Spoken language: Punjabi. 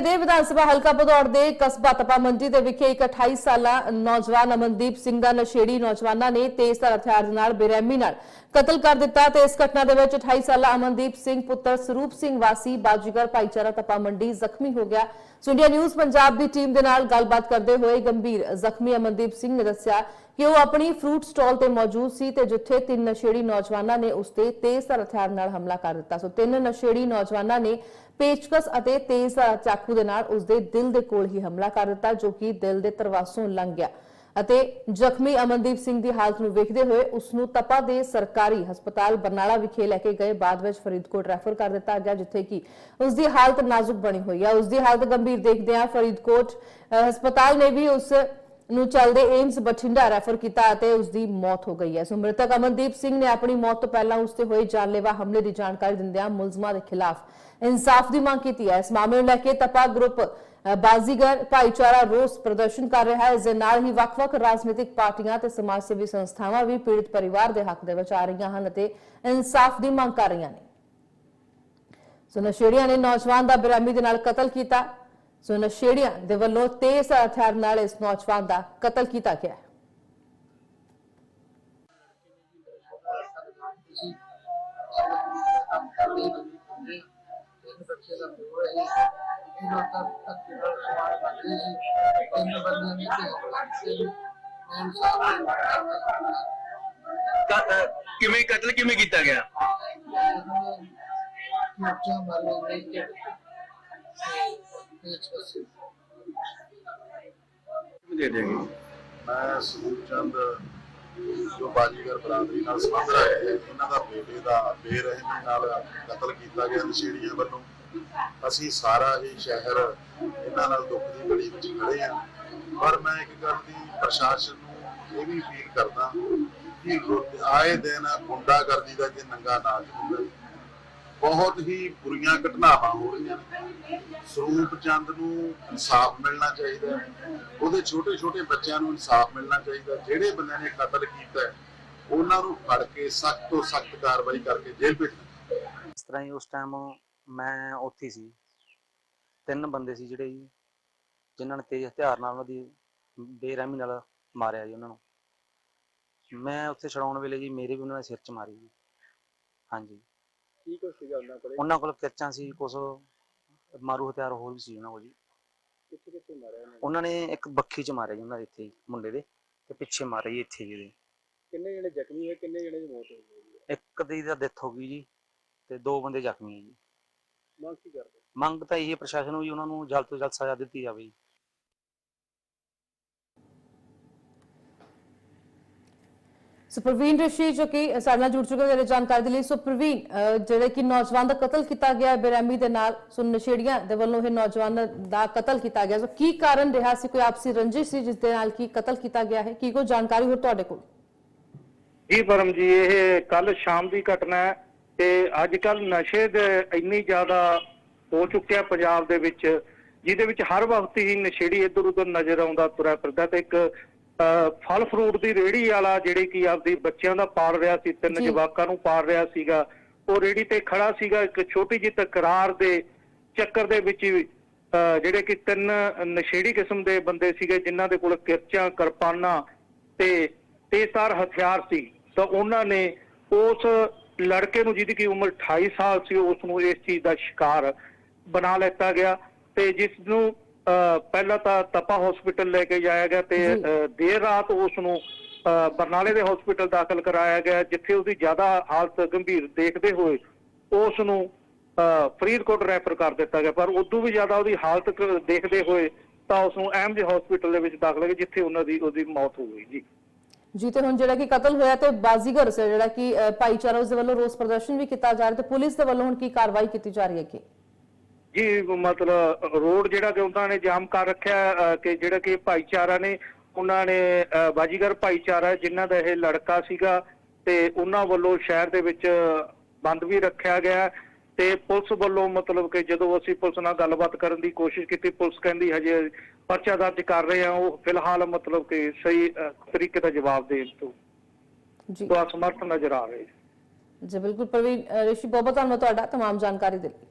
ਦੇ ਵਿਧਾਨ ਸਭਾ ਹਲਕਾ ਭਦੌੜ ਦੇ ਕਸਬਾ ਤਪਾ ਮੰਡੀ ਦੇ ਵਿਖੇ ਇੱਕ 28 ਸਾਲਾ ਨੌਜਵਾਨ ਅਮਨਦੀਪ ਸਿੰਘ ਦਾ ਨਸ਼ੇੜੀ ਨੌਜਵਾਨਾਂ ਨੇ ਤੇਜ਼ਧਾਰ ਹਥਿਆਰ ਦੇ ਨਾਲ ਬੇਰਹਿਮੀ ਨਾਲ ਕਤਲ ਕਰ ਦਿੱਤਾ ਤੇ ਇਸ ਘਟਨਾ ਦੇ ਵਿੱਚ 28 ਸਾਲਾ ਅਮਨਦੀਪ ਸਿੰਘ, ਪੁੱਤਰ ਸਰੂਪ ਸਿੰਘ ਵਾਸੀ, ਬਾਜੀਗਰ ਭਾਈਚਾਰਾ ਤਪਾ ਮੰਡੀ ਜ਼ਖਮੀ ਹੋ ਗਿਆ। ਸੋ ਇੰਡੀਆ ਨਿਊਜ਼ ਪੰਜਾਬ ਦੀ ਟੀਮ ਦੇ ਨਾਲ ਗੱਲਬਾਤ ਕਰਦੇ ਹੋਏ ਗੰਭੀਰ ਜ਼ਖਮੀ ਅਮਨਦੀਪ ਸਿੰਘ ਨੇ ਦੱਸਿਆ ਕਿ ਉਹ ਆਪਣੀ ਫਰੂਟ ਸਟਾਲ ਤੇ ਮੌਜੂਦ ਸੀ ਤੇ ਜਿੱਥੇ ਤਿੰਨ ਨਸ਼ੇੜੀ ਨੌਜਵਾਨਾਂ ਨੇ ਉਸ ਤੇ ਤੇਜ਼ਧਾਰ ਹਥਿਆਰ ਨਾਲ ਹਮਲਾ ਕਰ ਦਿੱਤਾ। ਸੋ ਤਿੰਨ ਨਸ਼ੇੜੀ ਨੌਜਵਾਨਾਂ ਨੇ ਪੇਚਕਸ ਅਤੇ ਤੇਜ਼ ਚਾਕੂ ਦੇ ਨਾਲ ਉਸ ਦੇ ਦਿਲ ਦੇ ਕੋਲ ਹੀ ਹਮਲਾ ਕਰ ਦਿੱਤਾ, ਜੋ ਕਿ ਦਿਲ ਦੇ ਤਰਵਾਸੋਂ ਲੰਘ ਗਿਆ। ਅਤੇ ਜ਼ਖਮੀ ਅਮਨਦੀਪ ਸਿੰਘ ਦੀ ਹਾਲਤ ਨੂੰ ਵੇਖਦੇ ਹੋਏ ਉਸ ਨੂੰ ਤਪਾ ਦੇ ਸਰਕਾਰੀ ਹਸਪਤਾਲ ਬਰਨਾਲਾ ਵਿਖੇ ਲੈ ਕੇ ਗਏ, ਬਾਅਦ ਵਿੱਚ ਫਰੀਦਕੋਟ ਰੈਫਰ ਕਰ ਦਿੱਤਾ ਗਿਆ, ਜਿੱਥੇ ਕਿ ਉਸ ਦੀ ਹਾਲਤ ਨਾਜ਼ੁਕ ਬਣੀ ਹੋਈ ਹੈ ਉਸ ਦੀ ਹਾਲਤ ਗੰਭੀਰ ਦੇਖਦਿਆਂ ਫਰੀਦਕੋਟ ਹਸਪਤਾਲ ਨੇ ਵੀ ਉਸ ਨੂੰ ਚੱਲਦੇ ਏਮਸ ਬਠਿੰਡਾ ਰੈਫਰ ਕੀਤਾ ਅਤੇ ਉਸ ਦੀ ਮੌਤ ਹੋ ਗਈ ਹੈ। ਸੋ ਮ੍ਰਿਤਕ ਅਮਨਦੀਪ ਸਿੰਘ ਨੇ ਆਪਣੀ ਮੌਤ ਤੋਂ ਪਹਿਲਾਂ ਉਸ ਤੇ ਹੋਏ ਜਾਨਲੇਵਾ ਹਮਲੇ ਦੀ ਜਾਣਕਾਰੀ ਦਿੰਦਿਆਂ ਮੁਲਜ਼ਮਾਂ ਦੇ ਖਿਲਾਫ ਇਨਸਾਫ ਦੀ ਮੰਗ ਕੀਤੀ ਹੈ। ਇਸ ਮਾਮਲੇ ਨੂੰ ਲੈ ਕੇ ਤਪਾ ਗਰੁੱਪ ਬਾਜ਼ੀਗਰ ਭਾਈਚਾਰਾ ਰੋਸ ਪ੍ਰਦਰਸ਼ਨ ਕਰ ਰਿਹਾ ਹੈ। ਇਸ ਦੇ ਨਾਲ ਹੀ ਵੱਖ-ਵੱਖ ਰਾਜਨੀਤਿਕ ਪਾਰਟੀਆਂ ਤੇ ਸਮਾਜ ਸੇਵੀ ਸੰਸਥਾਵਾਂ ਵੀ ਪੀੜਤ ਪਰਿਵਾਰ ਦੇ ਹੱਕ ਦੇ ਵਿੱਚ ਆ ਰਹੀਆਂ ਹਨ ਅਤੇ ਇਨਸਾਫ ਦੀ ਮੰਗ ਕਰ ਰਹੀਆਂ ਨੇ। ਸੋ ਨਸ਼ੇੜੀਆਂ ਨੇ ਨੌਜਵਾਨ ਦਾ ਬੇਰਹਿਮੀ ਦੇ ਨਾਲ ਕਤਲ ਕੀਤਾ। ਸੋ ਨਸ਼ੇੜੀਆਂ ਦੇ ਵੱਲੋਂ ਤੇਜ਼ ਹਥਿਆਰ ਨਾਲ ਇਸ ਨੌਜਵਾਨ ਦਾ ਕਤਲ ਕੀਤਾ ਗਿਆ ਹੈ। ਕ- ਕਿਵੇਂ ਕਤਲ ਕਿਵੇਂ ਕੀਤਾ ਗਿਆ? ਦੇ ਦੇਗੇ ਮੈਂ ਸਰੂਪ ਚੰਦ, ਜੋ ਬਾਜੀਗਰ ਬਰਾਦਰੀ ਨਾਲ ਸੰਬੰਧ ਰੱਖਦੇ ਇਹਨਾਂ ਦਾ ਬੇਟੇ ਦਾ ਬੇਰਹਿਮੀ ਨਾਲ ਕਤਲ ਕੀਤਾ ਗਿਆ ਨਸ਼ੇੜੀਆਂ ਵੱਲੋਂ। ਅਸੀਂ ਸਾਰਾ ਹੀ ਸ਼ਹਿਰ ਇਹਨਾਂ ਨਾਲ ਦੁੱਖ ਦੀ ਘੜੀ ਵਿੱਚ ਖੜੇ ਆ ਪਰ ਮੈਂ ਇੱਕ ਗੱਲ ਦੀ ਪ੍ਰਸ਼ਾਸਨ ਨੂੰ ਇਹ ਵੀ ਫੀਲ ਕਰਦਾ ਕਿ ਆਏ ਦਿਨ ਗੁੰਡਾਗਰਦੀ ਦਾ ਜੇ ਨੰਗਾ ਨਾਚ ਹੁੰਦਾ ਬਹੁਤ ਹੀ ਬੁਰੀਆਂ ਘਟਨਾਵਾਂ ਹੋ ਰਹੀਆਂ ਨੇ। ਸਰੂਪ ਚੰਦ ਨੂੰ ਇਨਸਾਫ ਮਿਲਣਾ ਚਾਹੀਦਾ ਉਹਦੇ ਛੋਟੇ ਛੋਟੇ ਬੱਚਿਆਂ ਨੂੰ ਇਨਸਾਫ ਮਿਲਣਾ ਚਾਹੀਦਾ ਜਿਹੜੇ ਬੰਦਿਆਂ ਨੇ ਕਤਲ ਕੀਤਾ ਉਹਨਾਂ ਨੂੰ ਫੜ ਕੇ ਸਖਤ ਤੋਂ ਸਖਤ ਕਾਰਵਾਈ ਕਰਕੇ ਜੇਲ੍ਹ ਭੇਜਣਾ ਇਸ ਤਰ੍ਹਾਂ ਹੀ ਉਸ ਟਾਈਮ ਮੈਂ ਉੱਥੇ ਸੀ। ਤਿੰਨ ਬੰਦੇ ਸੀ ਜਿਹੜੇ ਜੀ, ਜਿਨ੍ਹਾਂ ਨੇ ਤੇਜ਼ ਹਥਿਆਰ ਨਾਲ ਉਹਨਾਂ ਦੀ ਬੇਰਹਿਮੀ ਨਾਲ ਮਾਰਿਆ ਜੀ ਉਹਨਾਂ ਨੂੰ। ਮੈਂ ਉੱਥੇ ਛਡਾਉਣ ਵੇਲੇ ਜੀ ਮੇਰੇ ਵੀ ਉਹਨਾਂ ਨੇ ਸਿਰ 'ਚ ਮਾਰੀ ਜੀ। ਹਾਂਜੀ। ਕੀ ਕੁਛ ਸੀਗਾ ਉਹਨਾਂ ਕੋਲੇ? ਉਹਨਾਂ ਕੋਲ ਕਿਰਚਾਂ ਸੀ ਕੁਛ ਮਾਰੂ ਹਥਿਆਰ ਹੋਰ ਵੀ ਸੀ ਉਹਨਾਂ ਕੋਲ ਜੀ। ਕਿੱਥੇ ਕਿੱਥੇ ਮਾਰਿਆ ਉਹਨੇ ਉਹਨਾਂ ਨੇ ਇੱਕ ਬੱਖੀ 'ਚ ਮਾਰਿਆ ਜੀ ਉਹਨਾਂ ਦੇ ਇੱਥੇ ਹੀ, ਮੁੰਡੇ ਦੇ ਤੇ ਪਿੱਛੇ ਮਾਰਿਆ ਜੀ ਇੱਥੇ ਜਿਹਦੇ ਕਿੰਨੇ ਜਣੇ ਜ਼ਖਮੀ ਹੋਏ ਕਿੰਨੇ ਜਣੇ ਦੀ ਮੌਤ ਹੋ ਗਈ ਹੈ ਇੱਕ ਦੀ ਤਾਂ ਡੈਥ ਹੋ ਗਈ ਜੀ ਤੇ ਦੋ ਬੰਦੇ ਜ਼ਖਮੀ ਹੈ ਜੀ। ਮੰਗ ਕੀ ਕਰਦੇ? ਮੰਗ ਤਾਂ ਇਹ ਹੈ ਪ੍ਰਸ਼ਾਸਨ ਨੂੰ ਜੀ ਉਹਨਾਂ ਨੂੰ ਜਲਦ ਤੋਂ ਜਲਦ ਸਜ਼ਾ ਦਿੱਤੀ ਜਾਵੇ ਜੀ। ਸੋ ਪ੍ਰਵੀਨ ਰਿਸ਼ੀ ਜੋ ਕਿ ਸਾਡੇ ਨਾਲ ਜੁੜ ਚੁੱਕੇ ਜਿਹੜੇ ਜਾਣਕਾਰੀ ਦੇ ਲਈ ਸੋ ਪ੍ਰਵੀਨ ਜਿਹੜੇ ਕਿ ਨੌਜਵਾਨ ਦਾ ਕਤਲ ਕੀਤਾ ਗਿਆ ਬੇਰਹਿਮੀ ਦੇ ਨਾਲ ਸੋ ਨਸ਼ੇੜੀਆਂ ਦੇ ਵੱਲੋਂ ਇਹ ਨੌਜਵਾਨ ਦਾ ਕਤਲ ਕੀਤਾ ਗਿਆ ਸੋ ਕੀ ਕਾਰਨ ਰਿਹਾ ਸੀ ਕੋਈ ਆਪਸੀ ਰੰਜਿਸ਼ ਸੀ ਜਿਸ ਦੇ ਨਾਲ ਕੀ ਕਤਲ ਕੀਤਾ ਗਿਆ ਹੈ ਕੀ ਕੋਈ ਜਾਣਕਾਰੀ ਹੋ ਤੁਹਾਡੇ ਕੋਲ ਜੀ ਪਰਮ ਜੀ ਇਹ ਕੱਲ ਸ਼ਾਮ ਦੀ ਘਟਨਾ ਹੈ ਤੇ ਅੱਜ ਕੱਲ ਨਸ਼ੇ ਦੇ ਇੰਨੀ ਜ਼ਿਆਦਾ ਹੋ ਚੁੱਕਿਆ ਪੰਜਾਬ ਦੇ ਵਿੱਚ ਜਿਹਦੇ ਵਿੱਚ ਹਰ ਵਕਤ ਹੀ ਨਸ਼ੇੜੀ ਇੱਧਰ ਉੱਧਰ ਨਜ਼ਰ ਆਉਂਦਾ ਤੁਰਿਆ ਫਿਰਦਾ ਤੇ ਇੱਕ ਫਲ ਫਰੂਟ ਦੀ ਰੇਹੜੀ ਵਾਲਾ ਜਿਹੜੇ ਕਿ ਆਪਦੀ ਬੱਚਿਆਂ ਦਾ ਪਾਲ ਰਿਹਾ ਸੀ ਤਿੰਨ। ਜਵਾਕਾਂ ਨੂੰ ਪਾਲ ਰਿਹਾ ਸੀਗਾ ਉਹ ਰੇਹੜੀ ਤੇ ਖੜਾ ਸੀਗਾ ਇੱਕ ਛੋਟੀ ਜਿਹੀ ਤਕਰਾਰ ਦੇ ਚੱਕਰ ਦੇ ਵਿੱਚ ਜਿਹੜੇ ਕਿ ਤਿੰਨ ਨਸ਼ੇੜੀ ਕਿਸਮ ਦੇ ਬੰਦੇ ਸੀਗੇ ਜਿਨ੍ਹਾਂ ਦੇ ਕੋਲ ਕਿਰਚਾਂ ਕਿਰਪਾਨਾਂ ਤੇ ਤੇਜ਼ਧਾਰ ਹਥਿਆਰ ਸੀ ਤਾਂ ਉਹਨਾਂ ਨੇ ਉਸ ਲੜਕੇ ਨੂੰ ਜਿਹਦੀ ਕੀ ਉਮਰ 28 ਸਾਲ ਸੀ ਉਸ ਨੂੰ ਇਸ ਚੀਜ਼ ਦਾ ਸ਼ਿਕਾਰ ਬਣਾ ਲਿੱਤਾ ਗਿਆ ਤੇ ਜਿਸ ਨੂੰ ਪਹਿਲਾਂ ਤਾਂ ਤਪਾ ਹਸਪੀਟਲ ਲੈ ਕੇ ਜਾਇਆ ਗਿਆ ਤੇ ਦੇਰ ਰਾਤ ਉਸ ਨੂੰ ਬਰਨਾਲੇ ਦੇ ਹਸਪੀਟਲ ਦਾਖਲ ਕਰਾਇਆ ਗਿਆ ਜਿੱਥੇ ਉਹਦੀ ਜ਼ਿਆਦਾ ਹਾਲਤ ਗੰਭੀਰ ਦੇਖਦੇ ਹੋਏ ਉਸ ਨੂੰ ਫਰੀਦਕੋਟ ਰੈਫਰ ਕਰ ਦਿੱਤਾ ਗਿਆ। ਪਰ ਉਦੋਂ ਵੀ ਜ਼ਿਆਦਾ ਉਹਦੀ ਹਾਲਤ ਦੇਖਦੇ ਹੋਏ ਤਾਂ ਉਸ ਨੂੰ ਐਮਜੀ ਹਸਪੀਟਲ ਦੇ ਵਿੱਚ ਦਾਖਲ ਕੀਤਾ ਜਿੱਥੇ ਉਹਨਾਂ ਦੀ ਉਹਦੀ ਮੌਤ ਹੋ ਗਈ ਜੀ। ਜੀ ਤੇ ਹੁਣ ਜਿਹੜਾ ਕਿ ਕਤਲ ਹੋਇਆ ਤੇ ਬਾਜ਼ੀਗਰ ਸੇ ਜਿਹੜਾ ਕਿ ਭਾਈਚਾਰਾ ਉਸ ਦੇ ਵੱਲੋਂ ਰੋਸ ਪ੍ਰਦਰਸ਼ਨ ਵੀ ਕੀਤਾ ਜਾ ਰਿਹਾ ਤੇ ਪੁਲਿਸ ਦੇ ਵੱਲੋਂ ਹੁਣ ਕੀ ਕਾਰਵਾਈ ਕੀਤੀ ਜਾ ਰਹੀ ਹੈ ਕਿ ਜੀ ਮਤਲਬ ਰੋਡ ਜਿਹੜਾ ਕਿ ਉਹਨਾਂ ਨੇ ਜਾਮ ਕਰ ਰੱਖਿਆ ਅਹ, ਕਿ ਜਿਹੜਾ ਕਿ ਭਾਈਚਾਰਾ ਨੇ ਉਹਨਾਂ ਨੇ ਅਹ, ਬਾਜੀਗਰ ਭਾਈਚਾਰਾ ਜਿਨ੍ਹਾਂ ਦਾ ਇਹ ਲੜਕਾ ਸੀਗਾ ਤੇ ਉਹਨਾਂ ਵੱਲੋਂ ਸ਼ਹਿਰ ਦੇ ਵਿੱਚ ਬੰਦ ਵੀ ਰੱਖਿਆ ਗਿਆ ਤੇ ਪੁਲਿਸ ਵੱਲੋਂ ਮਤਲਬ ਕਿ ਜਦੋਂ ਅਸੀਂ ਪੁਲਿਸ ਨਾਲ ਗੱਲਬਾਤ ਕਰਨ ਦੀ ਕੋਸ਼ਿਸ਼ ਕੀਤੀ ਪੁਲਿਸ ਕਹਿੰਦੀ ਹਜੇ ਪਰਚਾ ਦਰਜ ਕਰ ਰਹੇ ਆ ਉਹ ਫਿਲਹਾਲ ਮਤਲਬ ਕਿ ਸਹੀ ਅਹ, ਤਰੀਕੇ ਦਾ ਜਵਾਬ ਦੇਣ ਤੋਂ ਜੀ ਤੋਂ ਅਸਮਰਥ ਨਜ਼ਰ ਆ ਰਹੇ ਜੀ ਬਿਲਕੁਲ ਪ੍ਰਵੀਨ ਅਹ, ਰਿਸ਼ੀ ਬਹੁਤ ਬਹੁਤ ਧੰਨਵਾਦ ਤੁਹਾਡਾ तमाम ਜਾਣਕਾਰੀ ਦੇ ਲਈ